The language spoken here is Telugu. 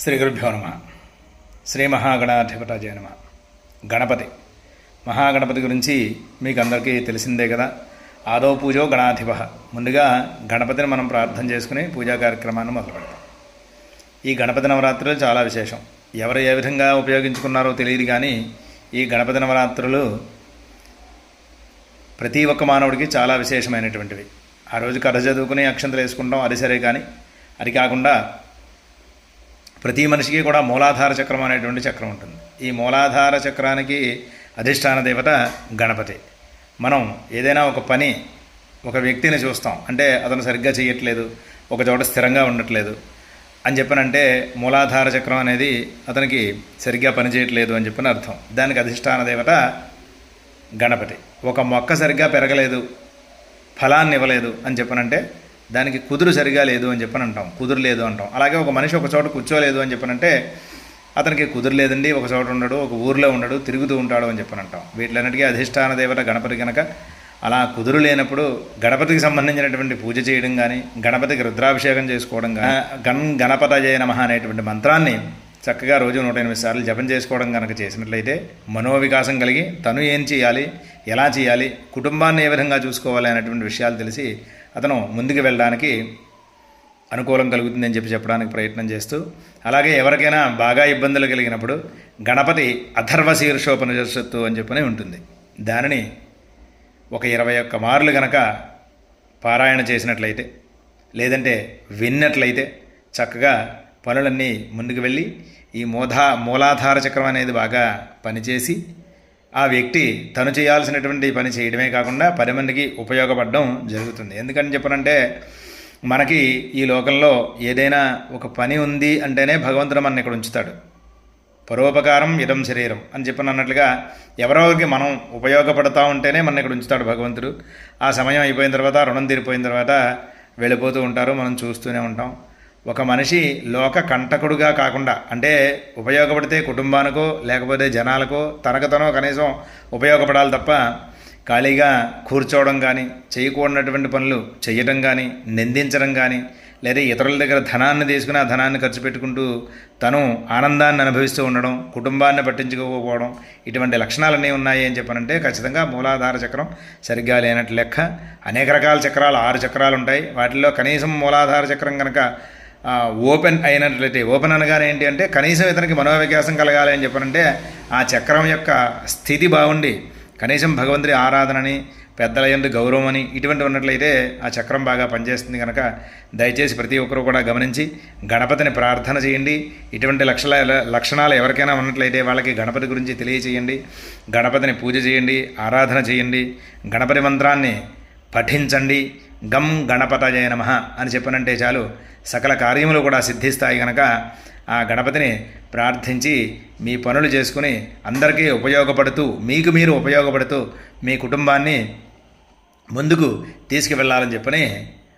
శ్రీ గురుభ్యో నమ. శ్రీ మహాగణాధిపతాజయ నమ. గణపతి. మహాగణపతి గురించి మీకు అందరికీ తెలిసిందే కదా. ఆదో పూజో గణాధిప ముందుగా గణపతిని మనం ప్రార్థన చేసుకుని పూజా కార్యక్రమాన్ని మొదలు పెడతాం. ఈ గణపతి నవరాత్రులు చాలా విశేషం. ఎవరు ఏ విధంగా ఉపయోగించుకున్నారో తెలియదు కానీ ఈ గణపతి నవరాత్రులు ప్రతి ఒక్క మానవుడికి చాలా విశేషమైనటువంటివి. ఆ రోజు కథ చదువుకుని అక్షంతలు వేసుకుంటాం అది సరే కానీ అది కాకుండా ప్రతి మనిషికి కూడా మూలాధార చక్రం అనేటువంటి చక్రం ఉంటుంది. ఈ మూలాధార చక్రానికి అధిష్టాన దేవత గణపతి. మనం ఏదైనా ఒక పని ఒక వ్యక్తిని చూస్తాం. అంటే అతను సరిగ్గా చేయట్లేదు ఒక చోట స్థిరంగా ఉండట్లేదు అని చెప్పనంటే మూలాధార చక్రం అనేది అతనికి సరిగ్గా పనిచేయట్లేదు అని చెప్పిన అర్థం. దానికి అధిష్టాన దేవత గణపతి. ఒక మొక్క సరిగ్గా పెరగలేదు ఫలాన్ని ఇవ్వలేదు అని చెప్పనంటే దానికి కుదురు సరిగా లేదు అని చెప్పని అంటాం. కుదురు లేదు అంటాం. అలాగే ఒక మనిషి ఒక చోట కూర్చోలేదు అని చెప్పనంటే అతనికి కుదురు లేదండి. ఒక చోట ఉండడు ఒక ఊరిలో ఉండడు తిరుగుతూ ఉంటాడు అని చెప్పని అంటాం. వీటిలన్నిటికీ అధిష్టాన దేవత గణపతి కనుక అలా కుదురు లేనప్పుడు గణపతికి సంబంధించినటువంటి పూజ చేయడం కానీ గణపతికి రుద్రాభిషేకం చేసుకోవడం కానీ గణ్ గణపతజయ నమ అనేటువంటి మంత్రాన్ని చక్కగా రోజు నూట ఎనిమిది సార్లు జపం చేసుకోవడం కనుక చేసినట్లయితే మనోవికాసం కలిగి తను ఏం చేయాలి ఎలా చేయాలి కుటుంబాన్ని ఏ విధంగా చూసుకోవాలి అనేటువంటి విషయాలు తెలిసి అతను ముందుకు వెళ్ళడానికి అనుకూలం కలుగుతుందని చెప్పి చెప్పడానికి ప్రయత్నం చేస్తూ అలాగే ఎవరికైనా బాగా ఇబ్బందులు కలిగినప్పుడు గణపతి అథర్వ శీర్షోపనిషత్తు అని చెప్పని ఉంటుంది. దానిని ఒక ఇరవై ఒక్క మార్లు గనక పారాయణ చేసినట్లయితే లేదంటే విన్నట్లయితే చక్కగా పనులన్నీ ముందుకు వెళ్ళి ఈ మూధా మూలాధార చక్రం అనేది బాగా పనిచేసి ఆ వ్యక్తి తను చేయాల్సినటువంటి పని చేయడమే కాకుండా పది మందికి ఉపయోగపడడం జరుగుతుంది. ఎందుకని చెప్పనంటే మనకి ఈ లోకంలో ఏదైనా ఒక పని ఉంది అంటేనే భగవంతుడు మన ఇక్కడ ఉంచుతాడు. పరోపకారం ఇదం శరీరం అని చెప్పిన అన్నట్లుగా ఎవరెవరికి మనం ఉపయోగపడతా ఉంటేనే మన ఇక్కడ ఉంచుతాడు భగవంతుడు. ఆ సమయం అయిపోయిన తర్వాత రుణం తీరిపోయిన తర్వాత వెళ్ళిపోతూ ఉంటారు మనం చూస్తూనే ఉంటాం. ఒక మనిషి లోక కంటకుడుగా కాకుండా అంటే ఉపయోగపడితే కుటుంబానికో లేకపోతే జనాలకో తనకు కనీసం ఉపయోగపడాలి తప్ప ఖాళీగా కూర్చోవడం కానీ చేయకూడనటువంటి పనులు చేయటం కానీ నిందించడం కానీ లేదా ఇతరుల దగ్గర ధనాన్ని తీసుకుని ఆ ధనాన్ని ఖర్చు పెట్టుకుంటూ తను ఆనందాన్ని అనుభవిస్తూ ఉండడం కుటుంబాన్ని పట్టించుకోకపోవడం ఇటువంటి లక్షణాలన్నీ ఉన్నాయి అని చెప్పనంటే ఖచ్చితంగా మూలాధార చక్రం సరిగ్గా లేనట్టు లెక్క. అనేక రకాల చక్రాలు ఆరు చక్రాలు ఉంటాయి. వాటిల్లో కనీసం మూలాధార చక్రం కనుక ఓపెన్ అయినట్లయితే ఓపెన్ అనగానే ఏంటి అంటే కనీసం ఇతనికి మనోవికాసం కలగాలి అని చెప్పనంటే ఆ చక్రం యొక్క స్థితి బాగుండి కనీసం భగవంతుడి ఆరాధనని పెద్దల ఎందు గౌరవం అని ఇటువంటి ఉన్నట్లయితే ఆ చక్రం బాగా పనిచేస్తుంది కనుక దయచేసి ప్రతి ఒక్కరూ కూడా గమనించి గణపతిని ప్రార్థన చేయండి. ఇటువంటి లక్షల లక్షణాలు ఎవరికైనా ఉన్నట్లయితే వాళ్ళకి గణపతి గురించి తెలియచేయండి. గణపతిని పూజ చేయండి ఆరాధన చేయండి. గణపతి మంత్రాన్ని పఠించండి. గం గణపతజయ నమ అని చెప్పనంటే చాలు సకల కార్యములు కూడా సిద్ధిస్తాయి కనుక ఆ గణపతిని ప్రార్థించి మీ పనులు చేసుకుని అందరికీ ఉపయోగపడుతూ మీకు మీరు ఉపయోగపడుతూ మీ కుటుంబాన్ని ముందుకు తీసుకువెళ్ళాలని చెప్పని